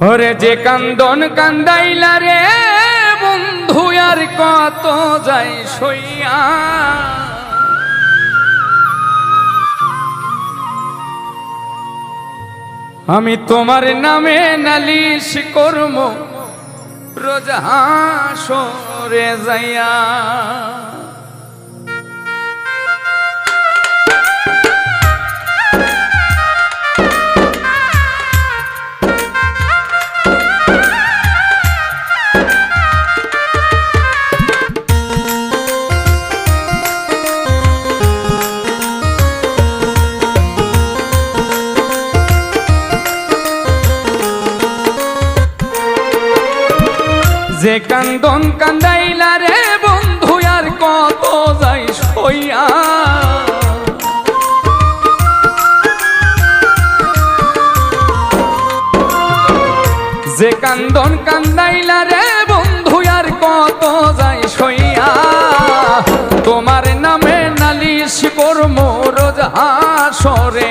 ওরে যে কান্দন কান্দাইলা রে, বন্ধু, আর কত যাই সইয়া। আমি তোমার নামে নালিশ করম, রোজ হাসরে যাইয়া। যে কান্দন কান্দাইলা রে বন্ধু, আর কত যাই সইয়া। যে কান্দন কান্দাইলা রে বন্ধু, আর কত যাই সইয়া। তোমার নামে নালিশ করম রোজ হাসরে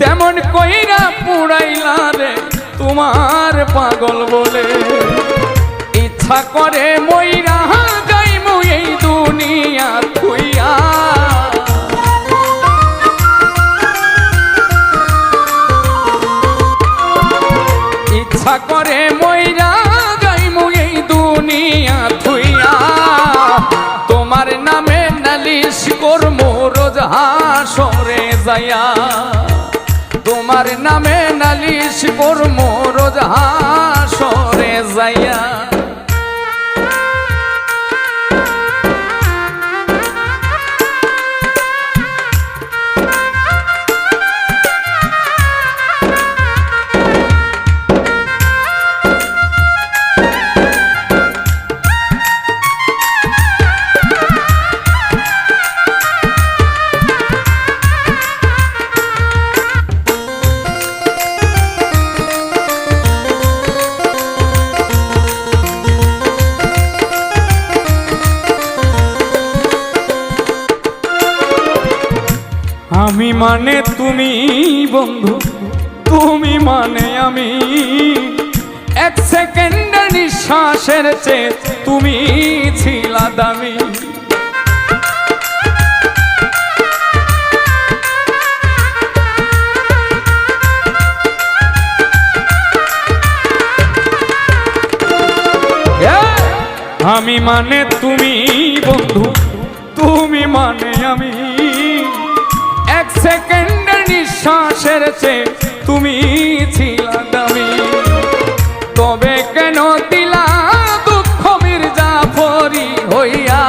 তেমন কইরা পুরাইলা রে, তোমার পাগল বলে। ইচ্ছা করে মইরা যাইমু এই দুনিয়া থুইয়া ইচ্ছা করে মইরা যাইমু এই দুনিয়া থুইয়া তোমার নামে নালিশ করমু, রোজ হাসরে যাইয়া। তোমার নামে নালিশ করমো রোজ হাসরে যাইয়া মানে তুমি বন্ধু, তুমি মানে আমি। এক সেকেন্ডের নিঃশ্বাসের চেয়ে তুমি ছিলা দামি। আমি মানে তুমি বন্ধু, তুমি মানে আমি। সেকেন্ডের নিঃশ্বাসের চেয়ে তুমি ছিলা দামি। তবে কেন দিলা দুঃখ মির্জাফরি হইয়া?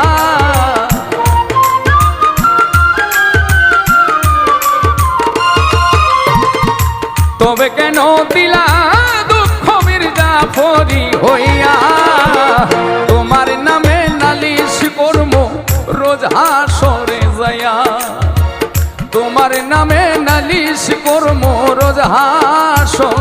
তবে কেন দিলা দুঃখ মির্জাফরি হইয়া? করম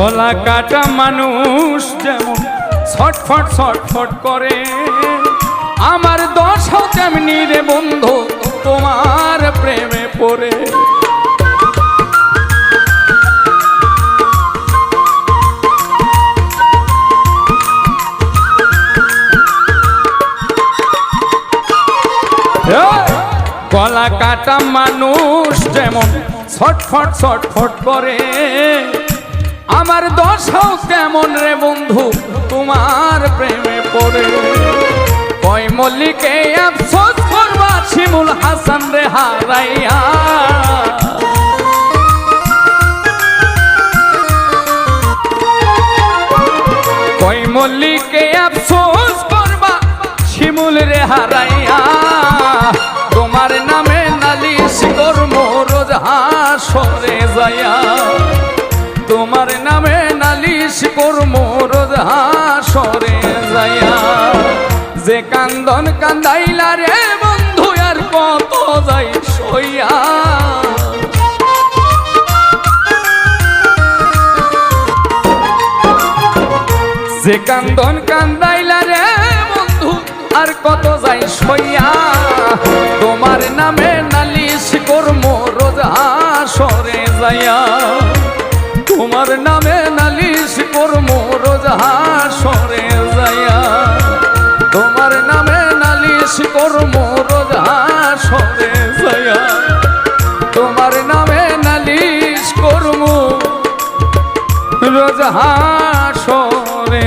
গলা কাটা মানুষ যেমন ছটফট ছটফট করে। আমার দশাও তেমনি রে বন্ধু, তোমার প্রেমে পড়ে। গলা কাটা মানুষ যেমন ছটফট ছটফট করে। আমার দশাও কেমন রে বন্ধু? তোমার প্রেমে পড়ে। কয় মল্লিকে, আফসোস করবা, শিমুল হাসান রে হারাইয়া। কই মল্লিকে, আফসোস করবা, শিমুল রে হারাইয়া। তোমার নামে নালিশ করম রোজ হাসরে যাইয়া। তোমার নামে নালিশ করম রোজ হাসরে যাইয়া। যে কান্দন কান্দাইলা রে বন্ধু, আর কত যাই সইয়া। যে কান্দন কান্দাইলা রে বন্ধু, আর কত যাই সইয়া। তোমার নামে নালিশ কর্ম রোজ হাসরে যাইয়া। তোমার নামে নালিশ কর্ম, রোজ সরে যাইয়া। তোমার নামে নালিশ কর্ম, রোজ সরে যাইয়া। তোমার নামে নালিশ কর্ম সরে হাসরে